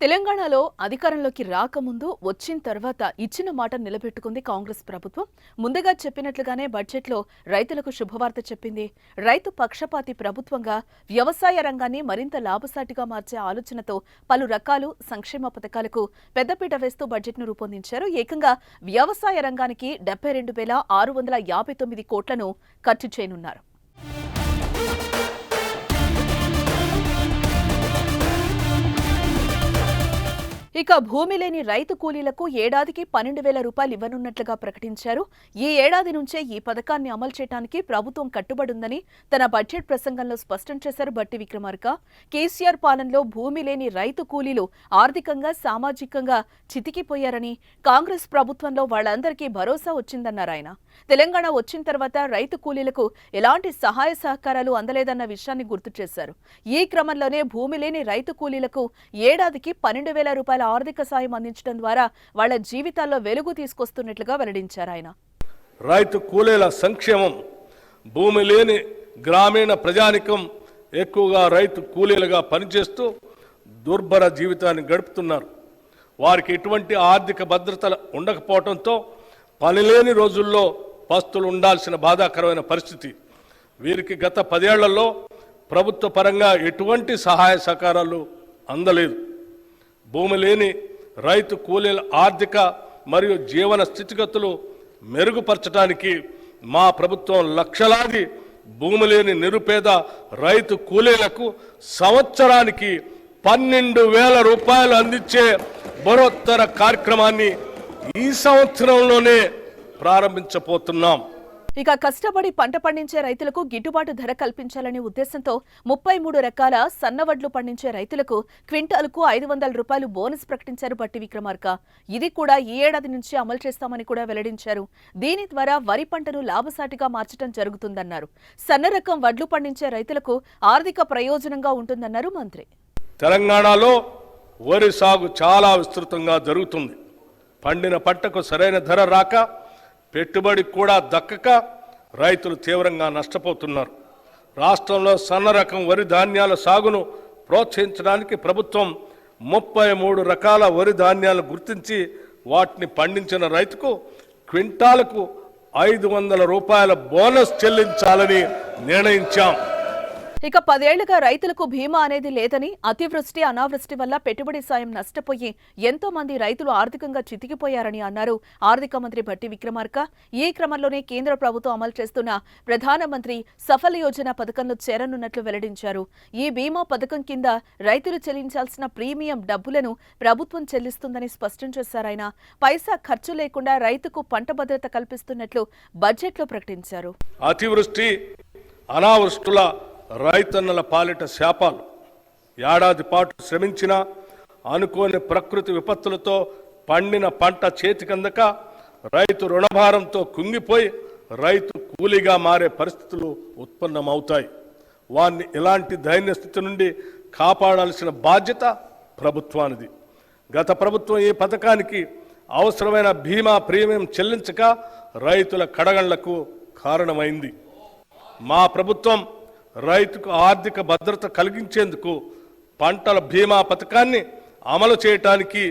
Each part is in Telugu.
తెలంగాణలో అధికారంలోకి రాకముందు వచ్చిన తర్వాత ఇచ్చిన మాట నిలబెట్టుకుంది కాంగ్రెస్ ప్రభుత్వం. ముందుగా చెప్పినట్లుగానే బడ్జెట్లో రైతులకు శుభవార్త చెప్పింది. రైతు పక్షపాతి ప్రభుత్వంగా వ్యవసాయ రంగాన్ని మరింత లాభసాటిగా మార్చే ఆలోచనతో పలు రకాలు సంక్షేమ పథకాలకు పెద్దపీట వేస్తూ బడ్జెట్ను రూపొందించారు. ఏకంగా వ్యవసాయ రంగానికి డెబ్బై రెండు వేల ఆరు వందల యాభై తొమ్మిది కోట్లను ఖర్చు చేయనున్నారు. ఇక భూమి లేని రైతు కూలీలకు ఏడాదికి పన్నెండు వేల రూపాయలు ఇవ్వనున్నట్లుగా ప్రకటించారు. ఈ ఏడాది నుంచే ఈ పథకాన్ని అమలు చేయడానికి ప్రభుత్వం కట్టుబడుందని తన బడ్జెట్ ప్రసంగంలో స్పష్టం చేశారు బట్టి విక్రమార్క. కేసీఆర్ పాలనలో భూమి లేని రైతు కూలీలు ఆర్థికంగా సామాజికంగా చితికిపోయారని కాంగ్రెస్ ప్రభుత్వంలో వాళ్ళందరికీ భరోసా వచ్చిందన్నారు ఆయన. తెలంగాణ వచ్చిన తర్వాత రైతు కూలీలకు ఎలాంటి సహాయ సహకారాలు అందలేదన్న విషయాన్ని గుర్తు చేశారు. ఈ క్రమంలోనే భూమి లేని రైతు కూలీలకు ఏడాదికి పన్నెండు వేల రూపాయల ఆర్థిక సాయం అందించడం ద్వారా వాళ్ళ జీవితాల్లో వెలుగు తీసుకొస్తున్నట్లుగా వెల్లడించారు ఆయన. రైతు కూలీల సంక్షేమం భూమి లేని గ్రామీణ ప్రజానికం ఎక్కువగా రైతు కూలీలుగా పనిచేస్తూ దుర్భర జీవితాన్ని గడుపుతున్నారు. వారికి ఎటువంటి ఆర్థిక భద్రత ఉండకపోవడంతో పనిలేని రోజుల్లో పస్తులు ఉండాల్సిన బాధాకరమైన పరిస్థితి. వీరికి గత పదేళ్ళలో ప్రభుత్వ పరంగా ఎటువంటి సహాయ సహకారాలు అందలేదు. భూమి లేని రైతు కూలీల ఆర్థిక మరియు జీవన స్థితిగతులు మెరుగుపరచడానికి మా ప్రభుత్వం లక్షలాది భూమి లేని నిరుపేద రైతు కూలీలకు సంవత్సరానికి పన్నెండు వేల రూపాయలు అందించే బరోత్తర కార్యక్రమాన్ని ఈ సంవత్సరంలోనే ప్రారంభించబోతున్నాం. ఇక కష్టపడి పంట పండించే రైతులకు గిట్టుబాటు ధర కల్పించాలనే ఉద్దేశంతో ముప్పై మూడు రకాల సన్నవడ్లు పండించే రైతులకు క్వింటాల్కు ఐదు వందల రూపాయలు బోనస్ ప్రకటించారు బట్టి విక్రమార్క. ఇది కూడా ఈ ఏడాది నుంచి అమలు చేస్తామని కూడా వెల్లడించారు. దీని ద్వారా వరి పంటను లాభసాటిగా మార్చడం జరుగుతుందన్నారు. సన్న రకం వడ్లు పండించే రైతులకు ఆర్థిక ప్రయోజనంగా ఉంటుందన్నారు మంత్రి. తెలంగాణలో వరి సాగు చాలా విస్తృతంగా జరుగుతుంది. పండిన పంటకు సరైన ధర రాక పెట్టుబడి కూడా దక్కక రైతులు తీవ్రంగా నష్టపోతున్నారు. రాష్ట్రంలో సన్న రకం వరి ధాన్యాల సాగును ప్రోత్సహించడానికి ప్రభుత్వం ముప్పై మూడు రకాల వరి ధాన్యాలు గుర్తించి వాటిని పండించిన రైతుకు క్వింటాలకు ఐదు వందల రూపాయల బోనస్ చెల్లించాలని నిర్ణయించాం. ఇక పదేళ్ళుగా రైతులకు బీమా అనేది లేదని అతివృష్టి అనావృష్టి వల్ల పెట్టుబడి సాయం నష్టపోయి ఎంతో మంది రైతులు ఆర్థికంగా చితికిపోయారని అన్నారు ఆర్థిక మంత్రి భట్టి విక్రమార్క. ఈ క్రమంలోనే కేంద్ర ప్రభుత్వం అమలు చేస్తున్న ప్రధానమంత్రి సఫల యోజన పథకంలో చేరనున్నట్లు వెల్లడించారు. ఈ బీమా పథకం కింద రైతులు చెల్లించాల్సిన ప్రీమియం డబ్బులను ప్రభుత్వం చెల్లిస్తుందని స్పష్టం చేశారాయన పైసా ఖర్చు లేకుండా రైతుకు పంట భద్రత కల్పిస్తున్నట్లు బడ్జెట్లో ప్రకటించారు. అతివృష్టి అనావృష్టుల రైతన్నల పాలిట శాపాలు. ఏడాది పాటు శ్రమించిన అనుకోని ప్రకృతి విపత్తులతో పండిన పంట చేతికందక రైతు రుణభారంతో కుంగిపోయి రైతు కూలీగా మారే పరిస్థితులు ఉత్పన్నమవుతాయి. వారిని ఇలాంటి దైన్య స్థితి నుండి కాపాడాల్సిన బాధ్యత ప్రభుత్వానిది. గత ప్రభుత్వం ఈ పథకానికి అవసరమైన బీమా ప్రీమియం చెల్లించక రైతుల కడగండ్లకు కారణమైంది. మా ప్రభుత్వం రైతుకు ఆర్థిక భద్రత కలిగించేందుకు పంటల బీమా పథకాన్ని అమలు చేయటానికి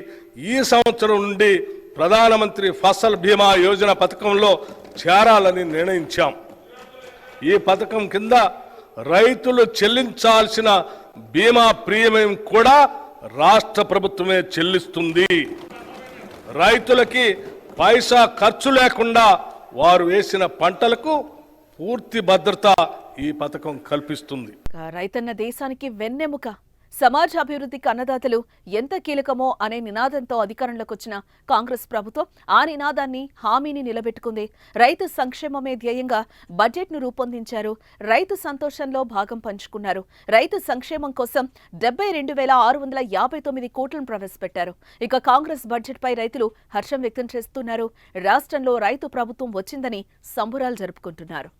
ఈ సంవత్సరం నుండి ప్రధానమంత్రి ఫసల్ బీమా యోజన పథకంలో చేరాలని నిర్ణయించాం. ఈ పథకం కింద రైతులు చెల్లించాల్సిన బీమా ప్రీమియం కూడా రాష్ట్ర ప్రభుత్వమే చెల్లిస్తుంది. రైతులకి పైసా ఖర్చు లేకుండా వారు వేసిన పంటలకు పూర్తి భద్రత ఈ పథకం కల్పిస్తుంది. రైతన్న దేశానికి వెన్నెముక. సమాజ అభివృద్ధికి అన్నదాతలు ఎంత కీలకమో అనే నినాదంతో అధికారంలోకి వచ్చిన కాంగ్రెస్ ప్రభుత్వం ఆ నినాదాన్ని హామీని నిలబెట్టుకుంది. రైతు సంక్షేమమే ధ్యేయంగా బడ్జెట్ను రూపొందించారు. రైతు సంతోషంలో భాగం పంచుకున్నారు. రైతు సంక్షేమం కోసం డెబ్బై రెండు వేల ఆరు వందల యాభై తొమ్మిది కోట్లను ప్రవేశపెట్టారు. ఇక కాంగ్రెస్ బడ్జెట్పై రైతులు హర్షం వ్యక్తం చేస్తున్నారు. రాష్ట్రంలో రైతు ప్రభుత్వం వచ్చిందని సంబురాలు జరుపుకుంటున్నారు.